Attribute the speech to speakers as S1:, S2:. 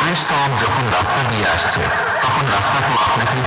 S1: police সব যখন রাস্তা দিয়ে আসছে তখন রাস্তা তো আপনাকেই